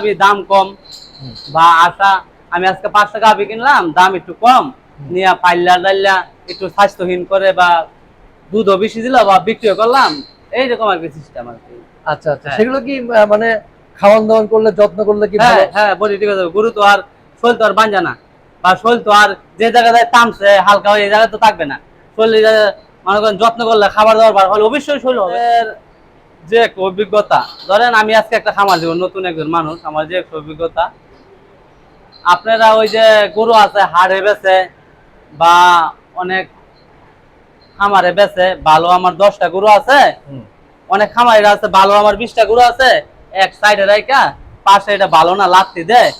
গাবি দাম কম। বা আশা আমি আজকে পাঁচটা গাবি কিনলাম দাম একটু কম। নিয়ে পাইলা ডাইলা একটু স্বাস্থ্যহীন করে বা দুধও বেশি দিল বা বিক্রিও করলাম। এইরকম আর কি সিস্টেম আর কি। আচ্ছা আচ্ছা। হ্যাঁ। সেগুলো কি মানে খাওয়ান দাওয়ান করলে যত্ন করলে কি হ্যাঁ হ্যাঁ বলি ঠিক আছে গরু তো আর শোল তো আর বাঞ্জা না। বা শোল তো আর যে জায়গায় টানছে হালকা হয়ে এই জায়গায় তো থাকবে না। শোল এই মনে করেন যত্ন করলে খাবার দাবার বার হলে অবশ্যই শৈল হবে। যে একটা অভিজ্ঞতা। ধরেন আমি আজকে একটা খামার দিব নতুন একজন মানুষ আমার যে একটা অভিজ্ঞতা। আপনারা ওই যে গরু আছে হাড়ে বেছে বা অনেক খামারে বেছে ভালো আমার দশটা গরু আছে। অনেক খামারিরা আছে ভালো আমার বিশটা গরু আছে এক সাইডে রাইকা পাশে এটা ভালো না লাত্তি দেয়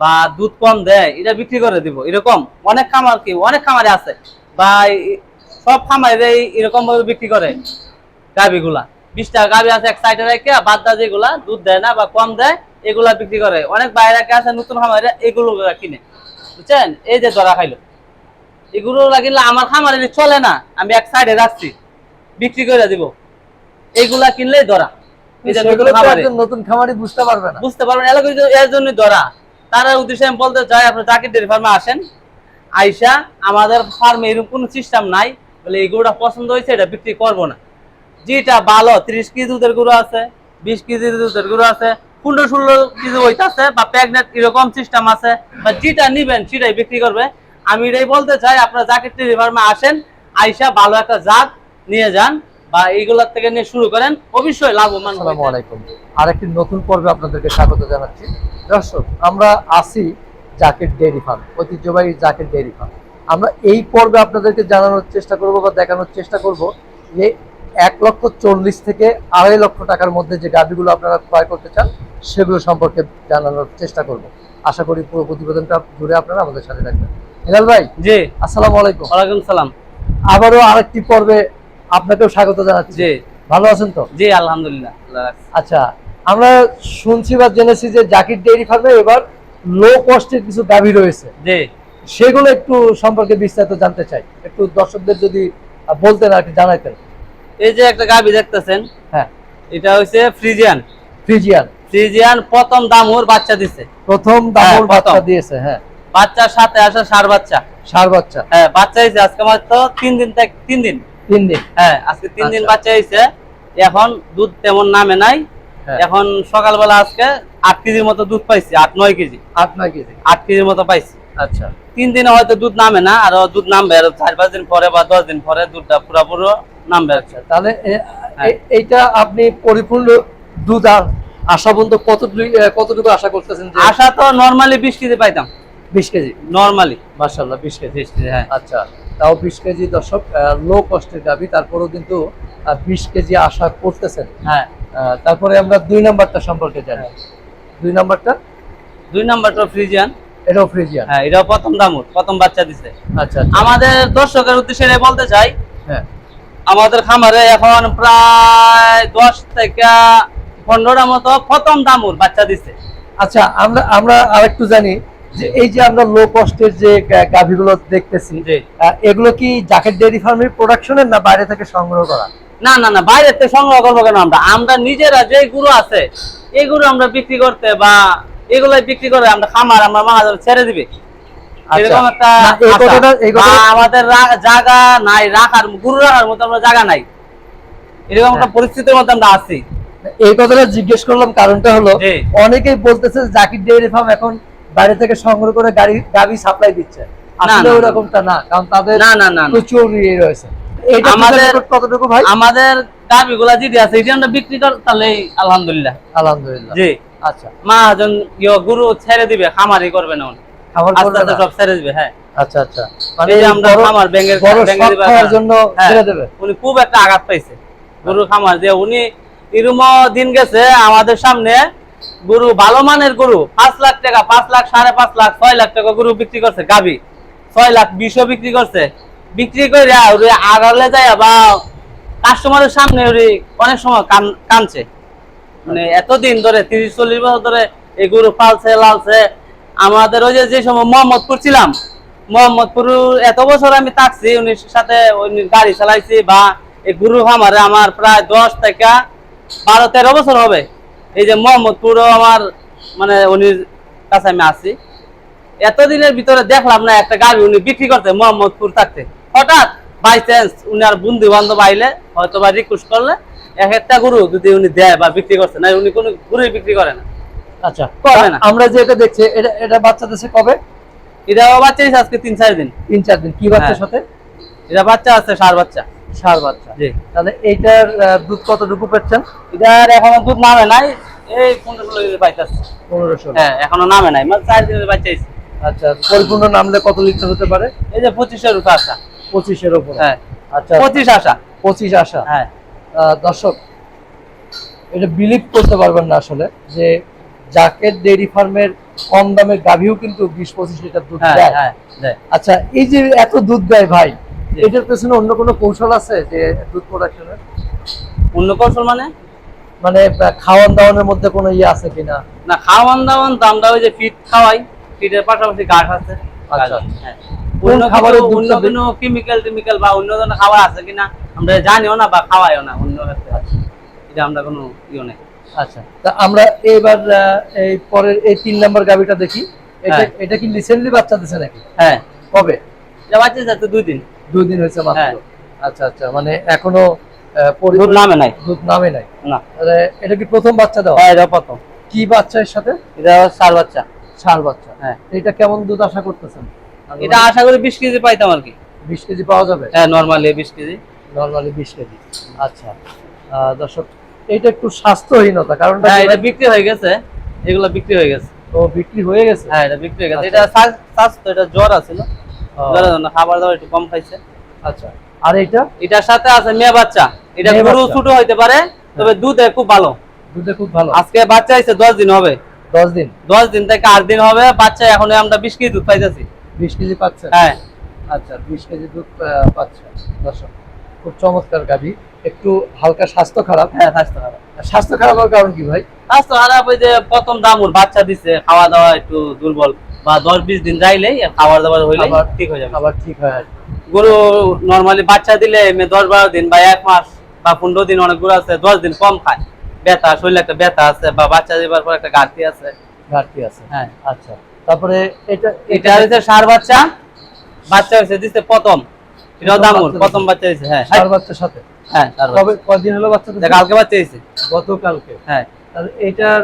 বা দুধ কম দেয় এটা বিক্রি করে দিব এরকম। অনেক খামার কি অনেক খামারে আছে। বা সব খামারে এরকম ভাবে বিক্রি করে গাভিগুলা। বিশ টাকা আছে এক সাইডে রেখে বাদদা যেগুলা দুধ দেয় না বা কম দেয় এগুলা বিক্রি করে। অনেক বাইরে আছে নতুন খামারে এগুলো কিনে। বুঝছেন? এই যে ধরা খাইলো। এগুলো লাগিলে আমার খামারে চলে না আমি এক সাইডে রাখছি বিক্রি করে দিব। এইগুলা কিনলেই ধরা। এই যে সেগুলো নতুন তো খামারে। একজন নতুন খামারি বুঝতে পারবে না। বুঝতে পারবেন এলাকা এর জন্য ধরা। তার উদ্দেশ্যে আমি বলতে চাই আপনার জাকির ডেয়ারি ফার্মে আসেন। আইসা আমাদের ফার্মে এরকম কোনো সিস্টেম নাই। বলে এই গরুটা পছন্দ হয়েছে এটা বিক্রি করব না। যেটা ভালো, ত্রিশ কেজি দুধের গরু আছে, বিশ কেজি দুধের গরু আছে, পনেরো ষোলো কেজি হইতাছে, বা প্রেগনেন্ট এরকম সিস্টেম আছে, বা যেটা নিবেন সেটাই বিক্রি করবে। আমি এটাই বলতে চাই, আপনারা ডেয়ারি ফার্মে আসেন, আইসা ভালো একটা জাত নিয়ে যান, বা এইগুলোর থেকে নিয়ে শুরু করেন, অবশ্যই লাভবান আসসালামু। আলাইকুম। আরেকটি নতুন পর্বে আপনাদেরকে স্বাগত জানাচ্ছি। দর্শক, আমরা আসি জাকের ডেয়ারি ফার্ম, ঐতিহ্যবাহী জাকের ডেয়ারি ফার্ম। আমরা এই পর্বে আপনাদেরকে জানানোর চেষ্টা করব বা দেখানোর চেষ্টা করব যে এক লক্ষ চল্লিশ থেকে আড়াই লক্ষ টাকার মধ্যে যে গাড়িগুলো আপনারা ক্রয় করতে চান সেগুলো সম্পর্কে জানানোর চেষ্টা করব। আশা করি পুরো প্রতিবেদনটা জুড়ে আপনারা আমাদের সাথে থাকবেন। হিলাল ভাই জি। আসসালামু আলাইকুম। ওয়ালাইকুম সালাম। আবারও আরেকটি পর্বে আপনাকেও স্বাগত জানাচ্ছি। জি। ভালো আছেন তো? জি আলহামদুলিল্লাহ আচ্ছা আমরা শুনছি বা জেনেছি যে জাকির ডেইরি ফার্মে এবার লো কস্টের কিছু দাবি রয়েছে। জি। সেগুলো একটু সম্পর্কে বিস্তারিত জানতে চাই। একটু দর্শকদের যদি বলতেন আর কি জানাইতেন। এই যে একটা গাবি দেখতেছেন হ্যাঁ। এটা হচ্ছে ফ্রিজিয়ান। ফ্রিজিয়ান। ফ্রিজিয়ান প্রথম দামুর বাচ্চা দিছে। প্রথম দামুর হ্যাঁ, বাচ্চা দিয়েছে হ্যাঁ। বাচ্চার সাথে আসা সার বাচ্চা। সার বাচ্চা। হ্যাঁ বাচ্চা হয়েছে আজকে মাত্র তিন দিন থেকে তিন দিন। তিন দিন। হ্যাঁ আজকে তিন দিন আচ্ছা। বাচ্চা হয়েছে এখন দুধ তেমন নামে নাই। হ্যাঁ। এখন সকালবেলা আজকে আট কেজির মতো দুধ পাইছি আট নয় কেজি। আট নয় কেজি। আট কেজির মতো পাইছি। আচ্ছা। তিন দিনে হয়তো দুধ নামে না আর দুধ নামবে আর চার পাঁচ দিন পরে বা দশ দিন পরে দুধটা পুরো নামবে আচ্ছা তাহলে হ্যাঁ। এইটা আপনি পরিপূর্ণ দুধ আর আশা পর্যন্ত কতটুকু কতটুকু আশা করতেছেন যে আশা তো নর্মালি বিশ কেজি পাইতাম। বিশ কেজি? নর্মালি মার্শাল্লাহ বিশ কেজি। বিশ কেজি হ্যাঁ। আচ্ছা তাও বিশ কেজি দর্শক লো কস্টের গাবি তারপরেও কিন্তু বিশ কেজি আশা করতেছেন। হ্যাঁ। তারপরে আমরা দুই নাম্বারটা সম্পর্কে জানি। দুই নাম্বারটা? দুই নাম্বারটা ফ্রিজিয়ান এটাও ফ্রিজিয়ান? হ্যাঁ এটাও প্রথম দামুর প্রথম বাচ্চা দিছে। আচ্ছা আচ্ছা, আমাদের দর্শকের উদ্দেশ্যে বলতে চাই হ্যাঁ। আমাদের খামারে এখন প্রায় দশ থেকে পনেরোটা মতো প্রথম দামুর বাচ্চা দিছে। আচ্ছা আমরা আমরা আরেকটু জানি যে এই যে আমরা লো কস্টের যে গাভীগুলো দেখতেছি এগুলো কি জাকের ডেয়ারি ফার্মের প্রোডাকশনের না বাইরে থেকে সংগ্রহ করা? না না না বাইরে থেকে সংগ্রহ করব কেন আমরা? আমরা নিজেরা যে গুরু আছে এগুলো আমরা বিক্রি করতে বা এগুলাই বিক্রি করে আমরা খামার আমরা মাহাজন ছেড়ে দিবে আচ্ছা। এরকম একটা আমাদের জায়গা নাই রাখার গুরু রাখার মতো আমরা জায়গা নাই এরকম একটা হ্যাঁ। পরিস্থিতির মধ্যে আমরা আছি এই কথাটা জিজ্ঞেস করলাম কারণটা হলো অনেকেই বলতেছে জাকির ডেয়ারি ফার্ম এখন বাইরে থেকে সংগ্রহ করে গাড়ি গাবি সাপ্লাই দিচ্ছে আসলে। ওরকমটা না কারণ তাদের না না না। প্রচুর ইয়ে রয়েছে আমাদের কতটুকু ভাই আমাদের গুলা যদি আছে এটা আমরা বিক্রি কর তাহলে আলহামদুলিল্লাহ। আলহামদুলিল্লাহ। জি। আচ্ছা। মহাজন ইয়ে গুরু ছেড়ে দিবে খামারি করবে না উনি। আস্তে আস্তে সব ছেড়ে দিবে হ্যাঁ। আচ্ছা আচ্ছা। মানে আমরা খামার জন্য হ্যাঁ, ছেড়ে দেবে? উনি খুব একটা আঘাত পাইছে। গরু খামার যে উনি এরম দিন গেছে আমাদের সামনে গরু ভালো মানের গরু পাঁচ লাখ টাকা পাঁচ লাখ সাড়ে পাঁচ লাখ ছয় লাখ টাকা গরু বিক্রি করছে গাবি। ছয় লাখ বিশও বিক্রি করছে। বিক্রি করে আগালে যায় বা কাস্টমারের সামনে ওরে অনেক সময় কান, কানছে। মানে এতদিন ধরে, তিরিশ, চল্লিশ বছর ধরে এই গরু পালছে, লালছে। আমাদের ওই যে সময় মোহাম্মদপুর ছিলাম, মোহাম্মদপুর এত বছর আমি থাকছি, উনি সাথে উনি গাড়ি চালাইছি বা এই গুরু খামারে আমার প্রায় দশ থেকে বারো, তেরো বছর হবে। এই যে মোহাম্মদপুরও আমার মানে উনির কাছে আমি আসি এতদিনের ভিতরে দেখলাম না একটা গাড়ি উনি বিক্রি করতে মোহাম্মদপুর থাকতে। হঠাৎ বাই চান্স উনি আর বন্ধু বান্ধব আইলে হয়তো বা রিকোয়েস্ট করলে এক একটা গরু যদি উনি দেয় বা বিক্রি করছে না উনি কোনো গরুই বিক্রি করে না। আচ্ছা করবে না। আমরা যে এটা দেখছি এটা এটা বাচ্চা দেশে কবে? এটা বাচ্চা আজকে তিন চার দিন। তিন চার দিন। কি বাচ্চার। সাথে? এটা বাচ্চা আছে সার বাচ্চা। সার বাচ্চা। জি। তাহলে এইটার দুধ কতটুকু পাচ্ছেন? এটার এখনও দুধ নামে নাই এই পনেরো ষোলো কেজি পাইতেছে। পনেরো ষোলো। হ্যাঁ এখনও নামে নাই মানে চার দিনের বাচ্চা আচ্ছা পরিপূর্ণ নামলে কত লিটার হতে পারে? এই যে পঁচিশের উপরে আসা পঁচিশের ওপর হ্যাঁ। আচ্ছা। পঁচিশ আসা পঁচিশ আসা হ্যাঁ। দর্শক এটা বিলিভ করতে পারবেন না আসলে যে জাকেট ডেইরি ফার্মের কম দামের গাভিও কিন্তু বিশ পঁচিশ লিটার দুধ হ্যাঁ দেয়। হ্যাঁ আচ্ছা এই যে এত দুধ দেয় ভাই এটার পেছনে অন্য কোনো কৌশল আছে যে দুধ প্রোডাকশনের অন্য কৌশল মানে? মানে খাওয়ান দাওয়ানোর মধ্যে কোনো ইয়ে আছে কিনা? না খাওয়ান দাওয়ান তো আমরা ওই যে ফিট খাওয়াই ফিটের পাশাপাশি ঘাস আছে। আচ্ছা। হ্যাঁ। অন্য অন্য কোনো কেমিক্যাল টেমিক্যাল বা অন্য খাবার আছে কিনা আমরা জানিও না বা খাওয়াইও না অন্য ক্ষেত্রে এটা আমরা কোনো ইয়ে নেই। আচ্ছা। তা আমরা এবার এই পরের এই তিন নাম্বার গাভিটা দেখি। এটা হ্যাঁ। এটা কি রিসেন্টলি বাচ্চা দিছে নাকি? হ্যাঁ। কবে? এটা বাচ্চা যাচ্ছে দুই দিন। দুই দিন হয়েছে মাত্র। হ্যাঁ। আচ্ছা আচ্ছা। মানে এখনও দুধ নামে নাই। দুধ নামে নাই। না। এটা কি প্রথম বাচ্চা দেওয়া? হ্যাঁ এটা প্রথম। কি বাচ্চা এর সাথে? এটা সার বাচ্চা। ষাঁড় বাচ্চা। হ্যাঁ। এটা কেমন দুধ আশা করতেছেন? এটা আশা করি বিশ কেজি পাইতাম আর কি। বিশ কেজি পাওয়া যাবে? হ্যাঁ নর্মালি বিশ কেজি। নর্মালি বিশ কেজি। আচ্ছা দর্শক এটা একটু স্বাস্থ্যহীনতা কারণটা হ্যাঁ এটা বিক্রি হয়ে গেছে এগুলো বিক্রি হয়ে গেছে। তো বিক্রি হয়ে গেছে? হ্যাঁ এটা বিক্রি হয়ে গেছে। আচ্ছা। এটা স্বাস্থ্য এটা জ্বর আছিল। ও, জ্বরের জন্য খাবার দাবার একটু কম খাইছে। আচ্ছা আর এটা এটার সাথে আছে মেয়ে বাচ্চা। এটা গরু ছোট হইতে পারে তবে দুধে খুব ভালো। দুধে খুব ভালো। আজকে বাচ্চা হয়েছে দশ দিন হবে। দশ দিন? দশ দিন থেকে আট দিন হবে। বাচ্চা এখন আমরা বিশ কেজি দুধ পাইতেছি। বিশ কেজি পাচ্ছে? হ্যাঁ। আচ্ছা বিশ কেজি দুধ পাচ্ছে। দর্শক খুব চমৎকার গাভী। একটু হালকা স্বাস্থ্য খারাপ। হ্যাঁ স্বাস্থ্য খারাপ। স্বাস্থ্য খারাপ হওয়ার কারণ কি ভাই? স্বাস্থ্য খারাপ ওই যে প্রথম দামুর বাচ্চা দিছে খাওয়া দাওয়া একটু দুর্বল। বা দশ বিশ দিন যাইলেই খাবার দাবার হইলে আবার- ঠিক হয়ে যাবে। আবার ঠিক হয় গরু নর্মালি বাচ্চা দিলে দশ বারো দিন বা এক মাস বা পনেরো দিন অনেক গরু আছে দশ দিন কম খায়। ব্যথা শরীরে একটা ব্যথা আছে বা বাচ্চা দেবার পর একটা ঘাটতি আছে। ঘাটতি আছে। হ্যাঁ। আচ্ছা। তারপরে এটা এটা হচ্ছে সার বাচ্চা। বাচ্চা হয়েছে দিচ্ছে প্রথম। এটাও দামুর বাচ্চা প্রথম বাচ্চা হয়েছে হ্যাঁ। ষাঁড় বাচ্চার সাথে? হ্যাঁ কবে কদিন হলো বাচ্চা? কালকে বাচ্চা হয়েছে। গতকালকে? হ্যাঁ। তাহলে এটার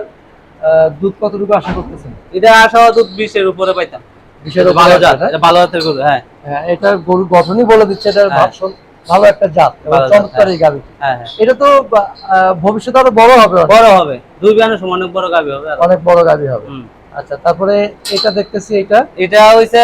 দুধ কতটুকু আশা করতেছেন? এটা আসা দুধ বিশের উপরে পাইতাম। বিশের এটা ভালো জাত এটা ভালো জাতের গরু হ্যাঁ। হ্যাঁ এটা গরুর গঠনই বলে দিচ্ছে এটার হ্যাঁ। ভাবসন ভালো একটা জাত চমৎকার হ্যাঁ। এই হ্যাঁ হ্যাঁ। এটা তো ভবিষ্যতে আরও বড় হবে। বড় হবে। দুই বিয়ানের সময় অনেক বড় গাবি হবে। অনেক বড় গাভী হবে। হুম। আচ্ছা তারপরে এটা দেখতেছি এটা? এটা হইছে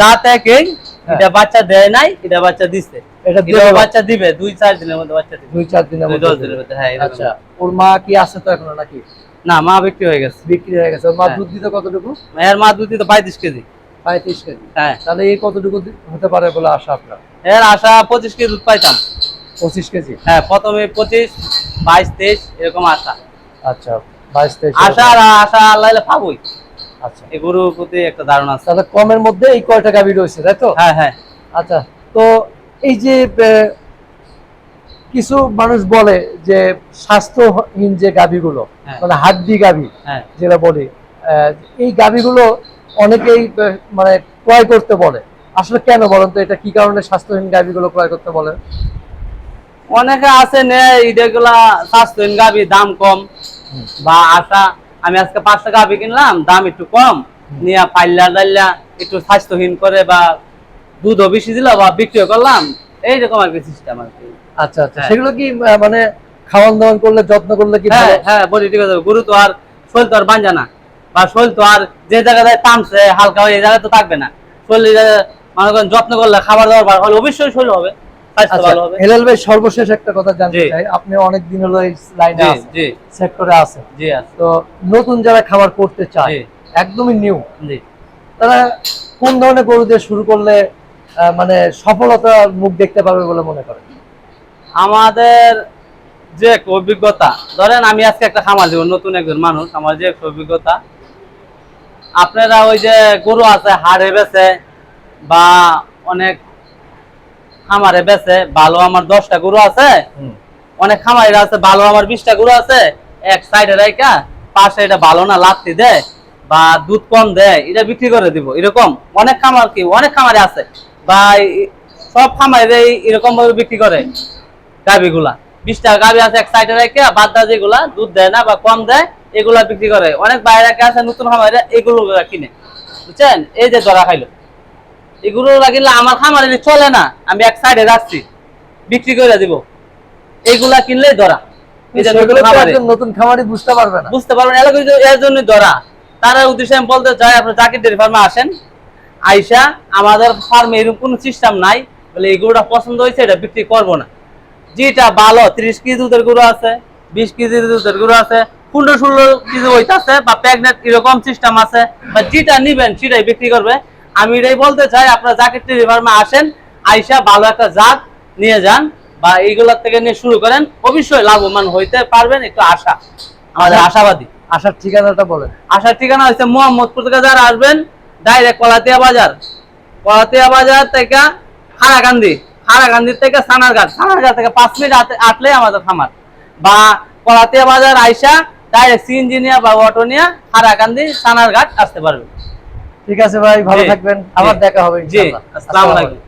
জাত একই হ্যাঁ। এটা বাচ্চা দেয় নাই এটা বাচ্চা দিচ্ছে এটা এটা বাচ্চা দিবে দুই চার দিনের মধ্যে বাচ্চা দিবে। দুই চার দিনের মধ্যে দশ দিনের মধ্যে হ্যাঁ আচ্ছা ওর মা কি আছে তো এখনও নাকি? না মা বিক্রি হয়ে গেছে। বিক্রি হয়ে গেছে। ওর মা হ্যাঁ। দুধ দিতে কতটুকু? এর মা দুধ দিতে পঁয়ত্রিশ কেজি। পঁয়ত্রিশ কেজি। হ্যাঁ। তাহলে এই কতটুকু হতে পারে বলে আশা আপনার? এর আশা পঁচিশ কেজি দুধ পাইতাম। পঁচিশ কেজি? হ্যাঁ প্রথমে পঁচিশ বাইশ তেইশ এরকম আশা। আচ্ছা। আশা আশা আল্লাহ পাবোই। আচ্ছা। এই গরুর প্রতি একটা ধারণা আছে। তাহলে কমের মধ্যে এই কয়টা গাভী রয়েছে তাই তো? হ্যাঁ হ্যাঁ। আচ্ছা তো এই যে কিছু মানুষ বলে যে স্বাস্থ্যহীন যে গাভীগুলো হ্যাঁ। মানে হাড্ডি গাভী হ্যাঁ। যেটা বলি আহ, এই গাভীগুলো অনেকেই মানে ক্রয় করতে বলে। আসলে কেন বলেন তো এটা কি কারণে স্বাস্থ্যহীন গাভীগুলো ক্রয় করতে বলে? অনেকে আছে নে যেগুলা স্বাস্থ্যহীন গাবি দাম কম। বা আশা আমি আজকে পাঁচশো গাবি কিনলাম দাম একটু কম। নিয়ে পাইলা ডাইলা একটু স্বাস্থ্যহীন করে বা দুধও বেশি দিল বা বিক্রি করলাম। এইরকম আর কি সিস্টেম আর কি। আচ্ছা আচ্ছা। হ্যাঁ। সেগুলো কি মানে খাওয়ান দাওয়ান করলে যত্ন করলে কি হ্যাঁ? হ্যাঁ বলি ঠিক আছে। গরু তো আর শরীর তো আর বাঞ্জা না। বা শরীর তো আর যে জায়গায় টানছে হালকা হয়ে এই জায়গায় তো থাকবে না। শরীর মনে করেন যত্ন করলে খাবার দাবার হলে অবশ্যই শরীর হবে। আচ্ছা হেলাল ভাই সর্বশেষ একটা কথা জানতে চাই। আপনি অনেক দিন হলো এই লাইনে আছেন জি। সেক্টরে আছেন। তো নতুন যারা খাবার করতে চায় একদমই নিউ জি। তারা কোন ধরনের গরু দিয়ে শুরু করলে মানে সফলতার মুখ দেখতে পারবে বলে মনে করেন? আমাদের যে অভিজ্ঞতা ধরেন আমি আজকে একটা খামার দিব নতুন একজন মানুষ আমার যে অভিজ্ঞতা আপনারা ওই যে গরু আছে হাড়ে বেছে বা অনেক খামারে বেছে ভালো আমার দশটা গরু আছে অনেক খামারিরা আছে ভালো আমার বিশটা গরু আছে এক সাইডে রাইকা পাশে এটা ভালো না লাত্তি দেয় বা দুধ কম দেয় এটা বিক্রি করে দিব এরকম। অনেক খামার কি অনেক খামারে আছে বা সব খামারে এরকম ভাবে বিক্রি করে গাভিগুলা। বিশ টাকা গাভি আছে এক সাইডে রেখে বাদ দা যেগুলা দুধ দেয় না বা কম দেয় এগুলা বিক্রি করে। অনেক বাইরে আছে নতুন খামারে এগুলো কিনে বুঝছেন? এই যে ধরা খাইলো। এগুলো লাগিলে আমার খামারে চলে না আমি এক সাইডে রাখছি বিক্রি করে দিব। এগুলা কিনলেই ধরা। নতুন সেগুলো তো খামারে। একজন নতুন খামারি বুঝতে পারবে না। বুঝতে পারবেন এলাকা এর জন্য ধরা। তার উদ্দেশ্যে আমি বলতে চাই আপনার জাকির ডেয়ারি ফার্মে আসেন। আইসা আমাদের ফার্মে এরকম কোনো সিস্টেম নাই বলে এই গরুটা পছন্দ হয়েছে এটা বিক্রি করব না। যেটা ভালো ত্রিশ কেজি দুধের গরু আছে বিশ কেজি দুধের গরু আছে পনেরো ষোলো কেজি হইতাছে বা এরকম সিস্টেম আছে বা যেটা নিবেন সেটাই বিক্রি করবে। আমি এটাই বলতে চাই আপনারা জাকির ডেয়ারি ফার্মে আসেন আইসা ভালো একটা জাত নিয়ে যান বা এইগুলোর থেকে নিয়ে শুরু করেন অবশ্যই লাভবান হইতে পারবেন একটু আশা। আমাদের আশাবাদী। আসার ঠিকানাটা বলেন। আসার ঠিকানা হচ্ছে মোহাম্মদপুর থেকে যারা আসবেন ডাইরেক্ট কলাতিয়া বাজার। কলাতিয়া বাজার থেকে হারাকান্দি হারাকান্দি থেকে সানারঘাট। সানারঘাট থেকে পাঁচ মিনিট আট- আটলেই আমাদের খামার। বা কলাতিয়া বাজার আইসা ডাইরেক্ট সিএনজি নিয়ে বা অটো নিয়ে হারাকান্দি সানারঘাট আসতে পারবেন। ঠিক আছে ভাই ভালো থাকবেন। আবার দেখা হবে জি। আসসালামু আলাইকুম।